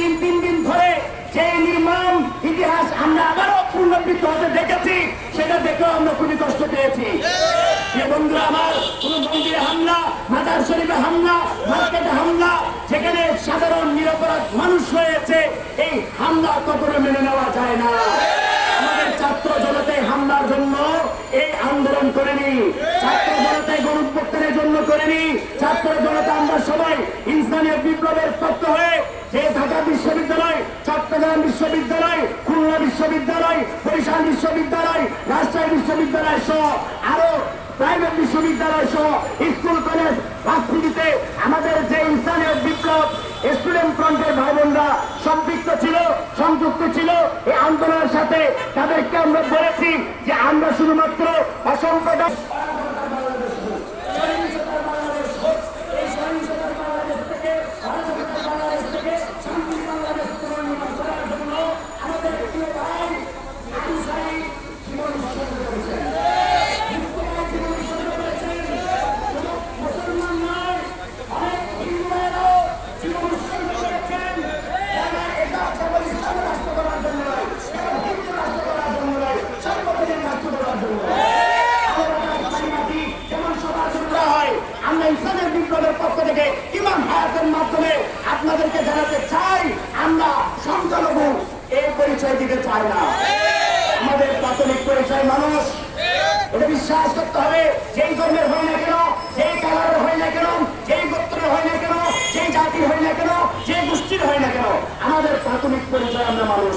দিন তিন দিন ধরে যে নির্মম ইতিহাস আমরা আবারও পুনরাবৃত্ত হতে দেখেছি, সেটা দেখেও আমরা খুবই কষ্ট পেয়েছি। বন্ধুরা, আমার কোন মন্দিরে হামলা মাজার শরীফে হামলা, মার্কেটে হামলা, যেখানে সাধারণ নিরপরাধ মানুষ এই হামলা কখনো মেনে নেওয়া যায় না। আমাদের ছাত্র জনতায় হামলার জন্য এই আন্দোলন করেনি। ছাত্র জনতায় গণপ্রত্যানের জন্য করেনি। ছাত্র জনতা আমরা সবাই ইনসানের বিপ্লবের তত্ত্ব হয়ে যে ঢাকা বিশ্ববিদ্যালয় চট্টগ্রাম বিশ্ববিদ্যালয়, খুলনা বিশ্ববিদ্যালয়, বরিশাল বিশ্ববিদ্যালয়, রাজশাহী বিশ্ববিদ্যালয় সহ আরও প্রাইভেট বিশ্ববিদ্যালয় সহ স্কুল, কলেজ, ভার্সিটিতে আমাদের যে ইনসানের বিপ্লব, স্টুডেন্ট ফ্রন্টের ভাই বোনরা সম্পৃক্ত ছিল, সংযুক্ত ছিল, এই আন্দোলনের সাথে তাদেরকে আমরা বলেছি যে আমরা শুধুমাত্র অসম্প্রদায় ইসলামের বিপ্লবের পক্ষ থেকে ইমাম হায়াতের মাধ্যমে আপনাদেরকে জানাতে চাই, আমরা সংখ্যালঘু এই পরিচয় দিতে চাই না। আমাদের প্রাথমিক পরিচয় মানুষ। এটা বিশ্বাস করতে হবে, যেই ধর্মের হয় না কেন, যেই কালারের হয় না কেন, যেই গোত্রের হয় না কেন, যেই জাতির হয় না কেন যে গোষ্ঠীর হয় না কেন, আমাদের প্রাথমিক পরিচয় আমরা মানুষ।